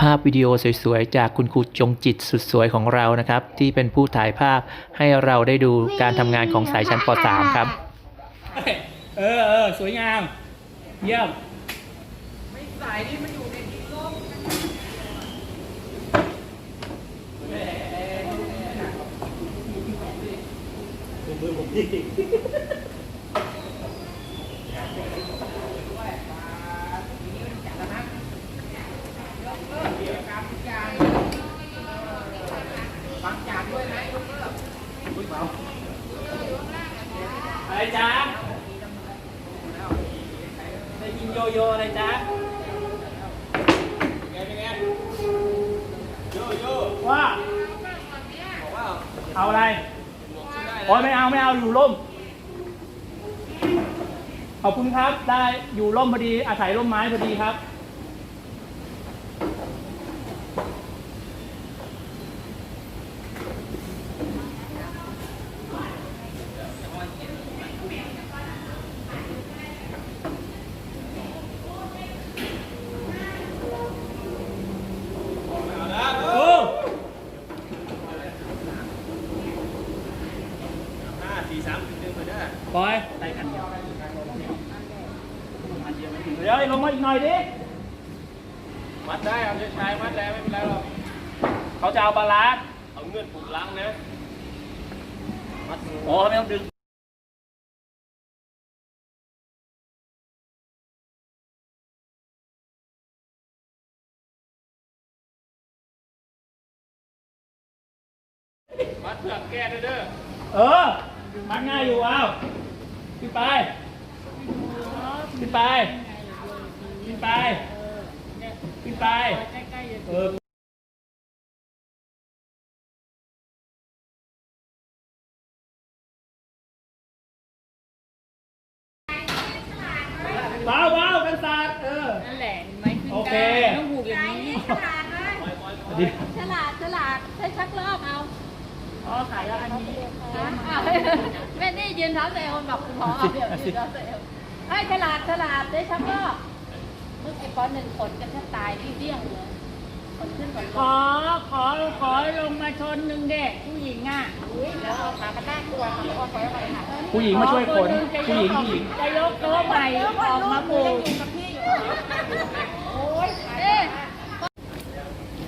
ภาพวิดีโอสวยๆ จากคุณครูจงจิตสุดสวยของเรานะครับ ที่เป็นผู้ถ่ายภาพให้เราได้ดูการทำงานของสายชั้นป .3 ครับ เออเออสวยงาม เยี่ยมอะไรจ๊ะได้ยิน โยโย่อะไรจ๊ะไงเป็นไงโยโย่ว่าเอาอะไรโอ้ยไม่เอาไม่เอาอยู่ร่มขอบคุณครับได้อยู่ร่มพอดีอาศัยร่มไม้พอดีครับ โอ้ ห้า สี่สามหนึ่งไปเด้อปล่อยใส่กันเดียวเดี๋ยวลงมาอีกหน่อยดิ มัดได้เอาใช้ใช้มัดแล้วไม่เป็นไรหรอกเขาจะเอาบาลานซ์เอาเงื่อนผูกลังนะ มัดโอ้ไม่ต้องดึงมัดเพื่อแก้ด้วยเด้อเออ มันง่ายอยู่เอาขึ้นไปขึ้นไปขึ้นไปขึ้นไปเออเบาเบากันศาสตร์เออ นั่นแหละเห็นไหม่ขึ้นโอเค ได้ต้องผูกอย่างนี้ฉลาดเลยดีฉลาดฉลาดใช้ชักรอบเอา อ๋อขายแล้วอันนี้อ้าวแม่นี่ยืนเท้าเซลล์บอกคุณพอเอาเดี๋ยวยืนเท้าเซลล์ไอ้ยฉลาดฉลาดใช้ชักรอบมึงไอ้ปอหนึ่งขนกันแทบตายที่เดี้ยงเลยขนขึ้นขนลของขอขอลงมาชนหนึ่งเด็กผู้หญิงอะอุ้ยแล้วเอาขากันหน้ากลัวค่ะแล้วเอาถอยออกไปค่ะผู้หญิงมาช่วยขนจะผู้หญิงยกผู้หญิงจะยกโต๊ะใหม่ออกมาปลูก กับพี่อยู่โอ้ยเอ๊ะ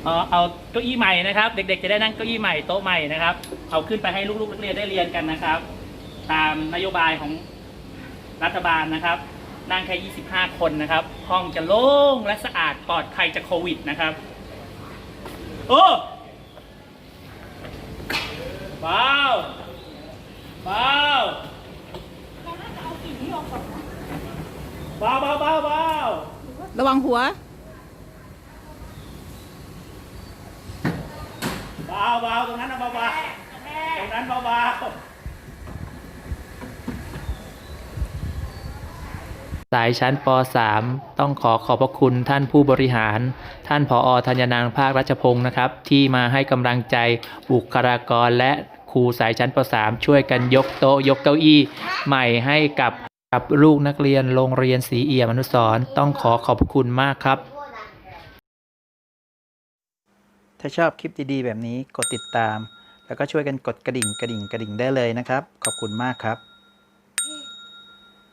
เอาเอาเก้าอี้ใหม่นะครับ เด็กๆ จะได้นั่งเก้าอี้ใหม่โต๊ะใหม่นะครับ เอาขึ้นไปให้ลูกๆนักเรียนได้เรียนกันนะครับ ตามนโยบายของรัฐบาลนะครับ นั่งแค่ 25 คนนะครับ ห้องจะโล่งและสะอาดปลอดภัยจากโควิดนะครับ โอ้เบาเบาเบาเบาเบาเบาระวังหัว เบาเบาตรงนั้นนะเบาเบาตรงนั้นเบาเบาสายชั้นป .3 ต้องขอขอบพระคุณท่านผู้บริหาร ท่านผอธัญนางภาครัชพงศ์นะครับ ที่มาให้กำลังใจบุคลากรและครูสายชั้นป .3 ช่วยกันยกโต๊ะยกเก้าอี้ ใหม่ให้กับกับลูกนักเรียนโรงเรียนศรีเอี่ยมอนุสรต้องขอขอบพระคุณมากครับ ถ้าชอบคลิปดีๆ แบบนี้กดติดตาม แล้วก็ช่วยกันกดกระดิ่งกระดิ่งกระดิ่งได้เลยนะครับ ขอบคุณมากครับ